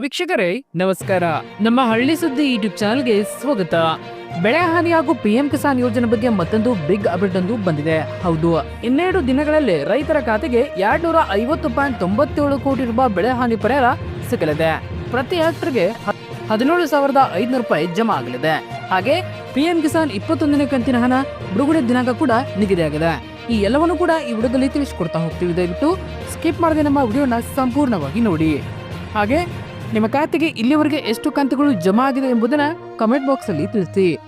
ವೀಕ್ಷಕರೇ, ನಮಸ್ಕಾರ. ನಮ್ಮ ಹಳ್ಳಿ ಸುದ್ದಿ ಯೂಟ್ಯೂಬ್ ಚಾನಲ್ಗೆ ಸ್ವಾಗತ. ಬೆಳೆ ಹಾನಿ ಹಾಗೂ ಪಿಎಂ ಕಿಸಾನ್ ಯೋಜನೆ ಬಗ್ಗೆ ಮತ್ತೊಂದು ಬಿಗ್ ಅಪ್ಡೇಟ್ ಒಂದು ಬಂದಿದೆ. ಹೌದು, ಇನ್ನೆರಡು ದಿನಗಳಲ್ಲಿ ರೈತರ ಖಾತೆಗೆ ಎರಡ್ ನೂರ ಐವತ್ತು ಪಾಯಿಂಟ್ ತೊಂಬತ್ತೇಳು ಕೋಟಿ ರೂಪಾಯಿ ಬೆಳೆ ಹಾನಿ ಪರಿಹಾರ ಸಿಗಲಿದೆ. ಪ್ರತಿ ಹೆಕ್ಟರ್ಗೆ ಹದಿನೇಳು ಸಾವಿರದ ಐದುನೂರು ರೂಪಾಯಿ ಜಮಾ ಆಗಲಿದೆ. ಹಾಗೆ ಪಿಎಂ ಕಿಸಾನ್ ಇಪ್ಪತ್ತೊಂದನೇ ಕಂತಿನ ಹಣ ಬಿಡುಗಡೆ ದಿನಾಂಕ ಕೂಡ ನಿಗದಿಯಾಗಿದೆ ಈ ಎಲ್ಲವನ್ನು ಕೂಡ ಈ ವಿಡಿಯೋದಲ್ಲಿ ತಿಳಿಸಿಕೊಡ್ತಾ ಹೋಗ್ತೀವಿ. ದಯವಿಟ್ಟು ಸ್ಕಿಪ್ ಮಾಡದೆ ನಮ್ಮ ವಿಡಿಯೋನ ಸಂಪೂರ್ಣವಾಗಿ ನೋಡಿ. ಹಾಗೆ ನಿಮ್ಮ ಖಾತೆಗೆ ಇಲ್ಲಿವರೆಗೆ ಎಷ್ಟು ಕಂತುಗಳು ಜಮಾ ಆಗಿದೆ ಎಂಬುದನ್ನು ಕಮೆಂಟ್ ಬಾಕ್ಸ್ ಅಲ್ಲಿ ತಿಳಿಸಿ.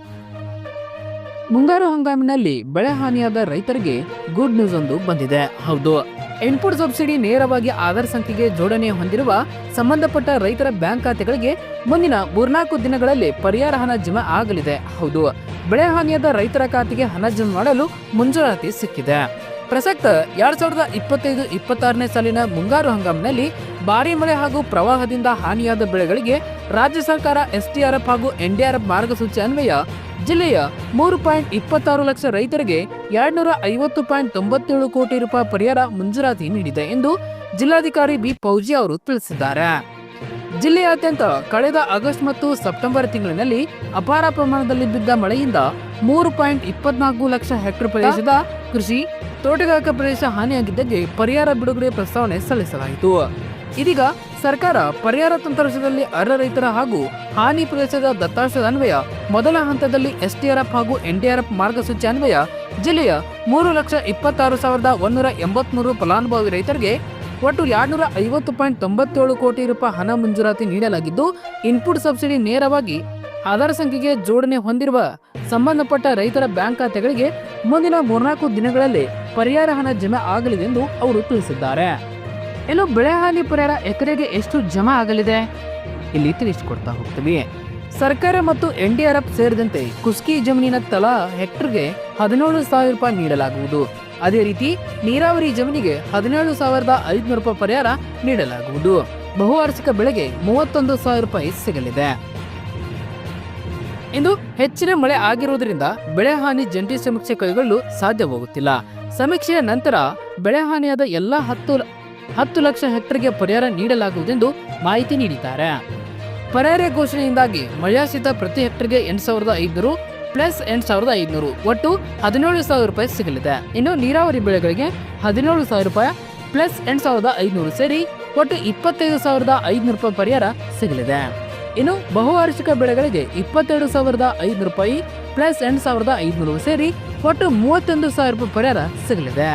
ಮುಂಗಾರು ಹಂಗಾಮಿನಲ್ಲಿ ಬೆಳೆ ಹಾನಿಯಾದ ರೈತರಿಗೆ ಗುಡ್ ನ್ಯೂಸ್ ಒಂದು ಬಂದಿದೆ. ಹೌದು. ಇನ್ಪುಟ್ ಸಬ್ಸಿಡಿ ನೇರವಾಗಿ ಆಧಾರ್ ಸಂಖ್ಯೆಗೆ ಜೋಡಣೆ ಹೊಂದಿರುವ ಸಂಬಂಧಪಟ್ಟ ರೈತರ ಬ್ಯಾಂಕ್ ಖಾತೆಗಳಿಗೆ ಮುಂದಿನ ಮೂರ್ನಾಲ್ಕು ದಿನಗಳಲ್ಲಿ ಪರಿಹಾರ ಹಣ ಜಮಾ ಆಗಲಿದೆ. ಹೌದು. ಬೆಳೆ ಹಾನಿಯಾದ ರೈತರ ಖಾತೆಗೆ ಹಣ ಜಮಾ ಮಾಡಲು ಮುಂಜೂರಾತಿ ಸಿಕ್ಕಿದೆ. ಪ್ರಸಕ್ತ ಎರಡ್ ಸಾವಿರದ ಇಪ್ಪತ್ತೈದು, ಇಪ್ಪತ್ತಾರನೇ ಸಾಲಿನ ಮುಂಗಾರು ಹಂಗಾಮಿನಲ್ಲಿ ಭಾರಿ ಮಳೆ ಹಾಗೂ ಪ್ರವಾಹದಿಂದ ಹಾನಿಯಾದ ಬೆಳೆಗಳಿಗೆ ರಾಜ್ಯ ಸರ್ಕಾರ, ಎಸ್ಡಿಆರ್ಎಫ್ ಹಾಗೂ ಎನ್ಡಿಆರ್ಎಫ್ ಮಾರ್ಗಸೂಚಿ ಅನ್ವಯ. ಜಿಲ್ಲೆಯ ಮೂರು ಪಾಯಿಂಟ್ ಇಪ್ಪತ್ತಾರು ಲಕ್ಷ ರೈತರಿಗೆ ಎರಡ್ನೂರ ಐವತ್ತು ಪಾಯಿಂಟ್ ತೊಂಬತ್ತೇಳು ಕೋಟಿ ರೂಪಾಯಿ ಪರಿಹಾರ ಮಂಜೂರಾತಿ ನೀಡಿದೆ ಎಂದು ಜಿಲ್ಲಾಧಿಕಾರಿ ಬಿ. ಪೌಜಿ ಅವರು ತಿಳಿಸಿದ್ದಾರೆ. ಜಿಲ್ಲೆಯಾದ್ಯಂತ ಕಳೆದ ಆಗಸ್ಟ್ ಮತ್ತು ಸೆಪ್ಟೆಂಬರ್ ತಿಂಗಳಿನಲ್ಲಿ ಅಪಾರ ಪ್ರಮಾಣದಲ್ಲಿ ಬಿದ್ದ ಮಳೆಯಿಂದ ಮೂರು ಪಾಯಿಂಟ್ ಇಪ್ಪತ್ನಾಲ್ಕು ಲಕ್ಷ ಹೆಕ್ಟರ್ ಪ್ರದೇಶದ ಕೃಷಿ ತೋಟಗಾರಿಕಾ ಪ್ರದೇಶ ಹಾನಿಯಾಗಿದ್ದಕ್ಕೆ ಪರಿಹಾರ ಬಿಡುಗಡೆ ಪ್ರಸ್ತಾವನೆ ಸಲ್ಲಿಸಲಾಯಿತು. ಇದೀಗ ಸರ್ಕಾರ ಪರಿಹಾರ ತಂತ್ರಾಂಶದಲ್ಲಿ ಅರ್ಹ ರೈತರ ಹಾಗೂ ಹಾನಿ ಪ್ರದೇಶದ ದತ್ತಾಂಶದ ಅನ್ವಯ ಮೊದಲ ಹಂತದಲ್ಲಿ ಎಸ್ಡಿಆರ್ಎಫ್ ಹಾಗೂ ಎನ್ಡಿಆರ್ಎಫ್ ಮಾರ್ಗಸೂಚಿ ಅನ್ವಯ ಜಿಲ್ಲೆಯ ಮೂರು ಲಕ್ಷ ಇಪ್ಪತ್ತಾರು ಸಾವಿರದ ಒಂದೂರ ಎಂಬತ್ಮೂರು ಫಲಾನುಭವಿ ರೈತರಿಗೆ ಒಟ್ಟು ಎರಡ್ನೂರ ಐವತ್ತು ಪಾಯಿಂಟ್ ತೊಂಬತ್ತೇಳು ಕೋಟಿ ರೂಪಾಯಿ ಹಣ ಮಂಜೂರಾತಿ ನೀಡಲಾಗಿದ್ದು, ಇನ್ಪುಟ್ ಸಬ್ಸಿಡಿ ನೇರವಾಗಿ ಆಧಾರ್ ಸಂಖ್ಯೆಗೆ ಜೋಡಣೆ ಹೊಂದಿರುವ ಸಂಬಂಧಪಟ್ಟ ರೈತರ ಬ್ಯಾಂಕ್ ಖಾತೆಗಳಿಗೆ ಮುಂದಿನ ಮೂರ್ನಾಲ್ಕು ದಿನಗಳಲ್ಲಿ ಪರಿಹಾರ ಹಣ ಜಮೆ ಆಗಲಿದೆ ಎಂದು ಅವರು ತಿಳಿಸಿದ್ದಾರೆ. ಇನ್ನು ಬೆಳೆ ಹಾನಿ ಪರಿಹಾರ ಎಕರೆಗೆ ಎಷ್ಟು ಜಮಾ ಆಗಲಿದೆ? ಇಲ್ಲಿ ತಿಳಿಸಿಕೊಡ್ತಾ ಹೋಗ್ತೀವಿ. ಸರ್ಕಾರ ಮತ್ತು ಎನ್ ಡಿ ಆರ್ ಎಫ್ ಸೇರಿದಂತೆ ಕುಸ್ಕಿ ಜಮೀನಿನ ತಲಾ ಹೆಕ್ಟರ್ಗೆ ಹದಿನೇಳು ಸಾವಿರ ರೂಪಾಯಿ ನೀಡಲಾಗುವುದು. ಅದೇ ರೀತಿ ನೀರಾವರಿ ಜಮೀನಿಗೆ ಹದಿನೇಳು ಸಾವಿರದ ಐದುನೂರು ರೂಪಾಯಿ ಪರಿಹಾರ ನೀಡಲಾಗುವುದು. ಬಹುವಾರ್ಷಿಕ ಬೆಳೆಗೆ ಮೂವತ್ತೊಂದು ಸಾವಿರ ರೂಪಾಯಿ ಸಿಗಲಿದೆ. ಇಂದು ಹೆಚ್ಚಿನ ಮಳೆ ಆಗಿರುವುದರಿಂದ ಬೆಳೆ ಹಾನಿ ಜಂಟಿ ಸಮೀಕ್ಷೆ ಕೈಗೊಳ್ಳಲು ಸಾಧ್ಯವಾಗುತ್ತಿಲ್ಲ. ಸಮೀಕ್ಷೆಯ ನಂತರ ಬೆಳೆ ಹಾನಿಯಾದ ಎಲ್ಲಾ ಹತ್ತು ಹತ್ತು ಲಕ್ಷ ಹೆಕ್ಟರ್ಗೆ ಪರಿಹಾರ ನೀಡಲಾಗುವುದೆಂದು ಮಾಹಿತಿ ನೀಡಿದ್ದಾರೆ. ಪರಿಹಾರ ಘೋಷಣೆಯಿಂದಾಗಿ ಮಳೆಯಾಶ್ರಿತ ಪ್ರತಿ ಹೆಕ್ಟರ್ಗೆ ಎಂಟು ಸಾವಿರದ ಐದುನೂರು ಪ್ಲಸ್ ಎಂಟು ಸಾವಿರದ ಐದುನೂರು, ಒಟ್ಟು ಹದಿನೇಳು ಸಾವಿರ ರೂಪಾಯಿ ಸಿಗಲಿದೆ. ಇನ್ನು ನೀರಾವರಿ ಬೆಳೆಗಳಿಗೆ ಹದಿನೇಳು ಸಾವಿರ ರೂಪಾಯಿ ಪ್ಲಸ್ ಎಂಟು ಸಾವಿರದ ಐದುನೂರು ಸೇರಿ ಒಟ್ಟು ಇಪ್ಪತ್ತೈದು ಸಾವಿರದ ಐದುನೂರು ರೂಪಾಯಿ ಪರಿಹಾರ ಸಿಗಲಿದೆ. ಇನ್ನು ಬಹುವಾರ್ಷಿಕ ಬೆಳೆಗಳಿಗೆ ಇಪ್ಪತ್ತೆರಡು ಸಾವಿರದ ಐದುನೂರು ರೂಪಾಯಿ ಪ್ಲಸ್ ಎಂಟು ಸಾವಿರದ ಐದುನೂರು ಸೇರಿ ಒಟ್ಟು ಮೂವತ್ತೊಂದು ಸಾವಿರ ರೂಪಾಯಿ ಪರಿಹಾರ ಸಿಗಲಿದೆ.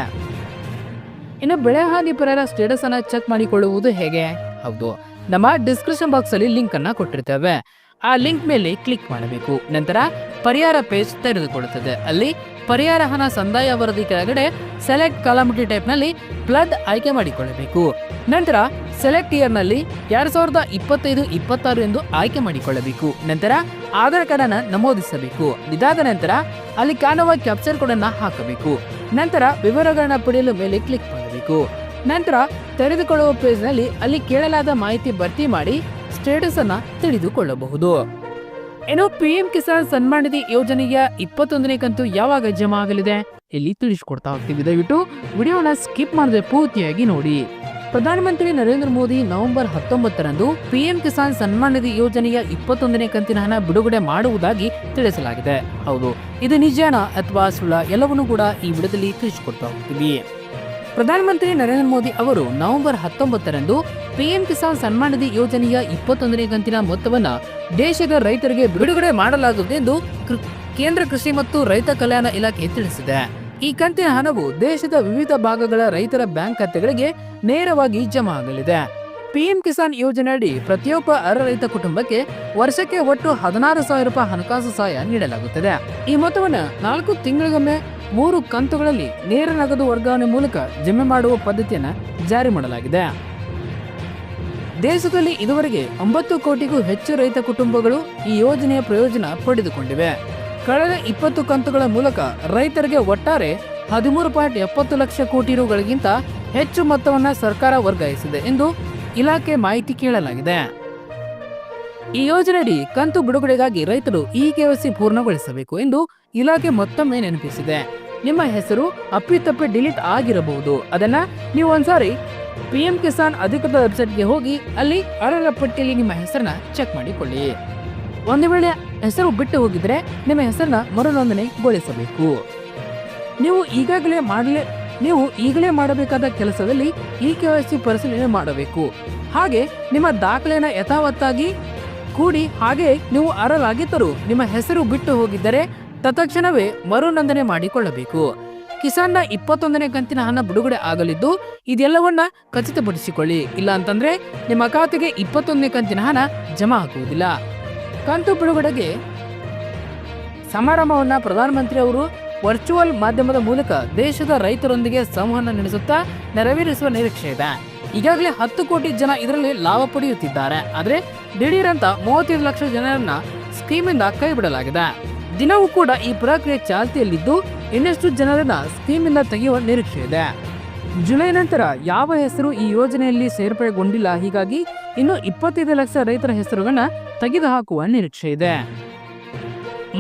ಇನ್ನು ಬೆಳೆ ಹಾನಿ ಪರಿಹಾರ ಸ್ಟೇಟಸ್ ಅನ್ನ ಚೆಕ್ ಮಾಡಿಕೊಳ್ಳುವುದು ಹೇಗೆ? ಹೌದು, ನಮ್ಮ ಡಿಸ್ಕ್ರಿಪ್ಷನ್ ಬಾಕ್ಸ್ ಅಲ್ಲಿ ಲಿಂಕ್ ಅನ್ನ ಕೊಟ್ಟಿರ್ತೇವೆ. ಆ ಲಿಂಕ್ ಮೇಲೆ ಕ್ಲಿಕ್ ಮಾಡಬೇಕು. ನಂತರ ಪರಿಹಾರ ಪೇಜ್ ತೆರೆದುಕೊಳ್ಳುತ್ತದೆ. ಅಲ್ಲಿ ಪರಿಹಾರ ಹಣ ಸಂದಾಯ ವರದಿ ಕೆಳಗಡೆ ಸೆಲೆಕ್ಟ್ ಕಾಲಮಿಟಿ ಟೈಪ್ನಲ್ಲಿ ಫ್ಲಡ್ ಆಯ್ಕೆ ಮಾಡಿಕೊಳ್ಳಬೇಕು. ನಂತರ ಸೆಲೆಕ್ಟ್ ಇಯರ್ನಲ್ಲಿ ಎರಡ್ ಸಾವಿರದ ಇಪ್ಪತ್ತೈದು, ಇಪ್ಪತ್ತಾರು ಎಂದು ಆಯ್ಕೆ ಮಾಡಿಕೊಳ್ಳಬೇಕು. ನಂತರ ಆಧಾರ್ ಕಾರ್ಡ್ ಅನ್ನ ನಮೂದಿಸಬೇಕು. ಇದಾದ ನಂತರ ಅಲ್ಲಿ ಕಾಣುವ ಕ್ಯಾಪ್ಚರ್ ಕೋಡ್ ಅನ್ನ ಹಾಕಬೇಕು. ನಂತರ ವಿವರಗಳನ್ನ ಪಡೆಯಲು ಮೇಲೆ ಕ್ಲಿಕ್ ಮಾಡಬೇಕು. ನಂತರ ತೆರೆದುಕೊಳ್ಳುವ ಪೇಜ್ನಲ್ಲಿ ಅಲ್ಲಿ ಕೇಳಲಾದ ಮಾಹಿತಿ ಭರ್ತಿ ಮಾಡಿ ಸ್ಟೇಟಸ್ ಅನ್ನ ತಿಳಿದುಕೊಳ್ಳಬಹುದು ಪಿ ಪಿಎಂ ಕಿಸಾನ್ ಸನ್ಮಾನ್ ನಿಧಿ ಯೋಜನೆಯ ಇಪ್ಪತ್ತೊಂದನೇ ಕಂತು ಯಾವಾಗ ಜಮಾ ಆಗಲಿದೆ? ಇಲ್ಲಿ ತಿಳಿಸ್ಕೊಡ್ತಾ ಹೋಗ್ತೀವಿ. ದಯವಿಟ್ಟು ವಿಡಿಯೋನ ಸ್ಕಿಪ್ ಮಾಡದೆ ಪೂರ್ತಿಯಾಗಿ ನೋಡಿ. ಪ್ರಧಾನಮಂತ್ರಿ ನರೇಂದ್ರ ಮೋದಿ ನವೆಂಬರ್ ಹತ್ತೊಂಬತ್ತರಂದು ಪಿಎಂ ಕಿಸಾನ್ ಸನ್ಮಾನ್ ನಿಧಿ ಯೋಜನೆಯ ಇಪ್ಪತ್ತೊಂದನೇ ಕಂತಿನ ಹಣ ಬಿಡುಗಡೆ ಮಾಡುವುದಾಗಿ ತಿಳಿಸಲಾಗಿದೆ. ಹೌದು. ಇದು ನಿಜಾನ ಅಥವಾ ಸುಳ್ಳ ಎಲ್ಲವನ್ನೂ ಕೂಡ ಈ ವಿಡಿಯೋದಲ್ಲಿ ತಿಳಿಸಿಕೊಡ್ತಾ ಹೋಗ್ತೀವಿ. ಪ್ರಧಾನಮಂತ್ರಿ ನರೇಂದ್ರ ಮೋದಿ ಅವರು ನವೆಂಬರ್ ಹತ್ತೊಂಬತ್ತರಂದು ಪಿಎಂ ಕಿಸಾನ್ ಸನ್ಮಾನ್ ನಿಧಿ ಯೋಜನೆಯ ಇಪ್ಪತ್ತೊಂದನೇ ಕಂತಿನ ಮೊತ್ತವನ್ನು ದೇಶದ ರೈತರಿಗೆ ಬಿಡುಗಡೆ ಮಾಡಲಾಗುವುದು ಎಂದು ಕೇಂದ್ರ ಕೃಷಿ ಮತ್ತು ರೈತ ಕಲ್ಯಾಣ ಇಲಾಖೆ ತಿಳಿಸಿದೆ. ಈ ಕಂತಿನ ಹಣವು ದೇಶದ ವಿವಿಧ ಭಾಗಗಳ ರೈತರ ಬ್ಯಾಂಕ್ ಖಾತೆಗಳಿಗೆ ನೇರವಾಗಿ ಜಮಾ ಆಗಲಿದೆ. ಪಿಎಂ ಕಿಸಾನ್ ಯೋಜನೆಯಡಿ ಪ್ರತಿಯೊಬ್ಬ ಅರ್ಹ ರೈತ ಕುಟುಂಬಕ್ಕೆ ವರ್ಷಕ್ಕೆ ಒಟ್ಟು ಹದಿನಾರು ಸಾವಿರ ರೂಪಾಯಿ ಹಣಕಾಸು ಸಹಾಯ ನೀಡಲಾಗುತ್ತದೆ. ಈ ಮೊತ್ತವನ್ನು ನಾಲ್ಕು ತಿಂಗಳಿಗೊಮ್ಮೆ ಮೂರು ಕಂತುಗಳಲ್ಲಿ ನೇರ ನಗದು ವರ್ಗಾವಣೆ ಮೂಲಕ ಜಮೆ ಮಾಡುವ ಪದ್ಧತಿಯನ್ನು ಜಾರಿ ಮಾಡಲಾಗಿದೆ. ದೇಶದಲ್ಲಿ ಇದುವರೆಗೆ ಒಂಬತ್ತು ಕೋಟಿಗೂ ಹೆಚ್ಚು ರೈತ ಕುಟುಂಬಗಳು ಈ ಯೋಜನೆಯ ಪ್ರಯೋಜನ ಪಡೆದುಕೊಂಡಿವೆ. ಕಳೆದ ಇಪ್ಪತ್ತು ಕಂತುಗಳ ಮೂಲಕ ರೈತರಿಗೆ ಒಟ್ಟಾರೆ ಹದಿಮೂರು ಪಾಯಿಂಟ್ ಎಪ್ಪತ್ತು ಲಕ್ಷ ಕೋಟಿ ರುಗಳಿಗಿಂತ ಹೆಚ್ಚು ಮೊತ್ತವನ್ನು ಸರ್ಕಾರ ವರ್ಗಾಯಿಸಿದೆ ಎಂದು ಇಲಾಖೆ ಮಾಹಿತಿ ಕೇಳಲಾಗಿದೆ. ಈ ಯೋಜನೆಯಡಿ ಕಂತು ಬಿಡುಗಡೆಗಾಗಿ ರೈತರು ಈ ಕೆವಸಿ ಪೂರ್ಣಗೊಳಿಸಬೇಕು ಎಂದು ಇಲಾಖೆ ಮತ್ತೊಮ್ಮೆ ನೆನಪಿಸಿದೆ. ನಿಮ್ಮ ಹೆಸರು ಅಪ್ಪಿತಪ್ಪಿ ಡಿಲೀಟ್ ಆಗಿರಬಹುದು. ಅದನ್ನ ನೀವು ಒಂದ್ಸಾರಿ ಪಿ ಎಂ ಕಿಸಾನ್ ಅಧಿಕೃತ ವೆಬ್ಸೈಟ್ಗೆ ಹೋಗಿ ಅಲ್ಲಿ ಅರ್ಹರ ಪಟ್ಟಿಯಲ್ಲಿ ನಿಮ್ಮ ಹೆಸರನ್ನ ಚೆಕ್ ಮಾಡಿಕೊಳ್ಳಿ. ಒಂದು ವೇಳೆ ಹೆಸರು ಬಿಟ್ಟು ಹೋಗಿದ್ರೆ ನಿಮ್ಮ ಹೆಸರನ್ನ ಮರುನೋಂದಣಿಗೊಳಿಸಬೇಕು ನೀವು ಈಗಾಗಲೇ ಮಾಡಲೇ, ನೀವು ಈಗಲೇ ಮಾಡಬೇಕಾದ ಕೆಲಸದಲ್ಲಿ ವೈ ಸಿ ಪರಿಶೀಲನೆ ಮಾಡಬೇಕು. ಹಾಗೆ ನಿಮ್ಮ ದಾಖಲೆನ ಯಥಾವತ್ತಾಗಿ ಕೂಡಿ ಹಾಗೆ ನೀವು ಅರ್ಹರಾಗಿದ್ದರೂ ನಿಮ್ಮ ಹೆಸರು ಬಿಟ್ಟು ಹೋಗಿದ್ದರೆ ತತ್ಕ್ಷಣವೇ ಮರುನೊಂದನೆ ಮಾಡಿಕೊಳ್ಳಬೇಕು. ಕಿಸಾನ್ನ ಇಪ್ಪತ್ತೊಂದನೇ ಕಂತಿನ ಹಣ ಬಿಡುಗಡೆ ಆಗಲಿದ್ದು ಇದೆಲ್ಲವನ್ನ ಖಚಿತಪಡಿಸಿಕೊಳ್ಳಿ. ಇಲ್ಲ ಅಂತಂದ್ರೆ ನಿಮ್ಮ ಖಾತೆಗೆ ಇಪ್ಪತ್ತೊಂದನೇ ಕಂತಿನ ಹಣ ಜಮಾ ಆಗುವುದಿಲ್ಲ. ಕಂತು ಬಿಡುಗಡೆಗೆ ಸಮಾರಂಭವನ್ನ ಪ್ರಧಾನಮಂತ್ರಿ ಅವರು ವರ್ಚುವಲ್ ಮಾಧ್ಯಮದ ಮೂಲಕ ದೇಶದ ರೈತರೊಂದಿಗೆ ಸಂವಹನ ನಡೆಸುತ್ತಾ ನೆರವೇರಿಸುವ ನಿರೀಕ್ಷೆ ಇದೆ. ಈಗಾಗಲೇ ಹತ್ತು ಕೋಟಿ ಜನ ಇದರಲ್ಲಿ ಲಾಭ ಪಡೆಯುತ್ತಿದ್ದಾರೆ. ಆದರೆ ದಿಢೀರಂತ ಮೂವತ್ತೈದು ಲಕ್ಷ ಜನರನ್ನ ಸ್ಕೀಮಿಂದ ಕೈ ಬಿಡಲಾಗಿದೆ. ದಿನವೂ ಕೂಡ ಈ ಪ್ರಕ್ರಿಯೆ ಚಾಲ್ತಿಯಲ್ಲಿದ್ದು ಇನ್ನಷ್ಟು ಜನರನ್ನ ಸ್ಕೀಮಿಂದ ತೆಗೆಯುವ ನಿರೀಕ್ಷೆ ಇದೆ. ಜುಲೈ ನಂತರ ಯಾವ ಹೆಸರು ಈ ಯೋಜನೆಯಲ್ಲಿ ಸೇರ್ಪಡೆಗೊಂಡಿಲ್ಲ, ಹೀಗಾಗಿ ಇನ್ನು ಇಪ್ಪತ್ತೈದು ಲಕ್ಷ ರೈತರ ಹೆಸರುಗಳನ್ನ ತೆಗೆದುಹಾಕುವ ನಿರೀಕ್ಷೆ ಇದೆ.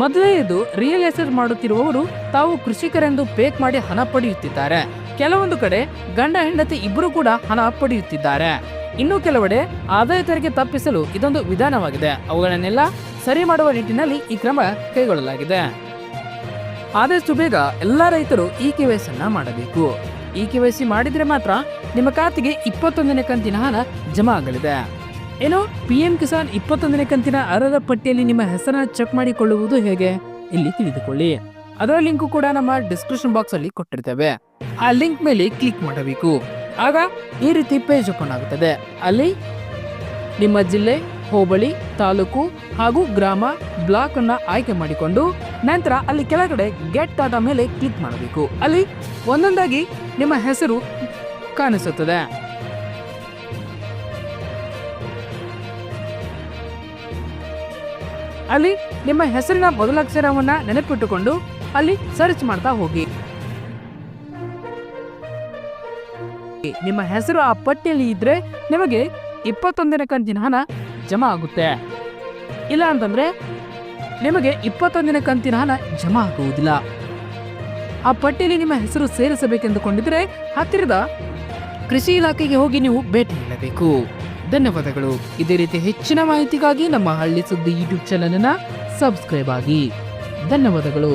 ಮೊದಲನೆಯದು ರಿಯಲ್ ಎಸ್ಟೇಟ್ ಮಾಡುತ್ತಿರುವವರು ತಾವು ಕೃಷಿಕರೆಂದು ಪೇಕ್ ಮಾಡಿ ಹಣ ಪಡೆಯುತ್ತಿದ್ದಾರೆ. ಕೆಲವೊಂದು ಕಡೆ ಗಂಡ ಹೆಂಡತಿ ಇಬ್ಬರು ಕೂಡ ಹಣ ಪಡೆಯುತ್ತಿದ್ದಾರೆ. ಇನ್ನು ಕೆಲವೆಡೆ ಆದಾಯ ತೆರಿಗೆ ತಪ್ಪಿಸಲು ಇದೊಂದು ವಿಧಾನವಾಗಿದೆ. ಅವುಗಳನ್ನೆಲ್ಲ ಸರಿ ಮಾಡುವ ನಿಟ್ಟಿನಲ್ಲಿ ಈ ಕ್ರಮ ಕೈಗೊಳ್ಳಲಾಗಿದೆ. ಆದಷ್ಟು ಬೇಗ ಎಲ್ಲ ರೈತರು ಇ ಕೆ ಮಾಡಬೇಕು. ಇ ಕೆ ಮಾಡಿದ್ರೆ ಮಾತ್ರ ನಿಮ್ಮ ಖಾತೆಗೆ ಇಪ್ಪತ್ತೊಂದನೇ ಕಂತಿನ ಹಣ ಜಮಾ ಆಗಲಿದೆ. ಏನು? ಪಿ ಎಂ ಕಿಸಾನ್ ಇಪ್ಪತ್ತೊಂದನೇ ಕಂತಿನ ಅರ್ಹರ ಪಟ್ಟಿಯಲ್ಲಿ ನಿಮ್ಮ ಹೆಸರನ್ನ ಚೆಕ್ ಮಾಡಿಕೊಳ್ಳುವುದು ಹೇಗೆ? ಇಲ್ಲಿ ತಿಳಿದುಕೊಳ್ಳಿ. ಅದರ ಲಿಂಕು ಕೂಡ ನಮ್ಮ ಡಿಸ್ಕ್ರಿಪ್ಷನ್ ಬಾಕ್ಸ್ ಅಲ್ಲಿ ಕೊಟ್ಟಿರ್ತೇವೆ. ಆ ಲಿಂಕ್ ಮೇಲೆ ಕ್ಲಿಕ್ ಮಾಡಬೇಕು. ಆಗ ಈ ರೀತಿ ಪೇಜ್ ಓಪನ್ ಆಗುತ್ತದೆ. ಅಲ್ಲಿ ನಿಮ್ಮ ಜಿಲ್ಲೆ, ಹೋಬಳಿ, ತಾಲೂಕು ಹಾಗೂ ಗ್ರಾಮ ಬ್ಲಾಕ್ ಅನ್ನ ಆಯ್ಕೆ ಮಾಡಿಕೊಂಡು ನಂತರ ಅಲ್ಲಿ ಕೆಳಗಡೆ ಗೆಟ್ ಆದ ಮೇಲೆ ಕ್ಲಿಕ್ ಮಾಡಬೇಕು. ಅಲ್ಲಿ ಒಂದೊಂದಾಗಿ ನಿಮ್ಮ ಹೆಸರು ಕಾಣಿಸುತ್ತದೆ. ಅಲ್ಲಿ ನಿಮ್ಮ ಹೆಸರಿನ ಮೊದಲಕ್ಷರವನ್ನ ನೆನಪಿಟ್ಟುಕೊಂಡು ಅಲ್ಲಿ ಸರ್ಚ್ ಮಾಡ್ತಾ ಹೋಗಿ. ನಿಮ್ಮ ಹೆಸರು ಆ ಪಟ್ಟಿಯಲ್ಲಿ ಇದ್ರೆ ನಿಮಗೆ ಇಪ್ಪತ್ತೊಂದನೇ ಕಂತಿನ ಹಣ ಜಮಾ ಆಗುತ್ತೆ. ಇಲ್ಲ ಅಂತಂದ್ರೆ ನಿಮಗೆ ಇಪ್ಪತ್ತೊಂದನೇ ಕಂತಿನ ಹಣ ಜಮಾ ಆಗುವುದಿಲ್ಲ. ಆ ಪಟ್ಟಿಯಲ್ಲಿ ನಿಮ್ಮ ಹೆಸರು ಸೇರಿಸಬೇಕೆಂದುಕೊಂಡಿದ್ರೆ ಹತ್ತಿರದ ಕೃಷಿ ಇಲಾಖೆಗೆ ಹೋಗಿ ನೀವು ಭೇಟಿ ನೀಡಬೇಕು. ಧನ್ಯವಾದಗಳು. ಇದೇ ರೀತಿ ಹೆಚ್ಚಿನ ಮಾಹಿತಿಗಾಗಿ ನಮ್ಮ ಹಳ್ಳಿ ಸುದ್ದಿ ಯೂಟ್ಯೂಬ್ ಚಾನಲ್ ಅನ್ನ ಸಬ್ಸ್ಕ್ರೈಬ್ ಆಗಿ. ಧನ್ಯವಾದಗಳು.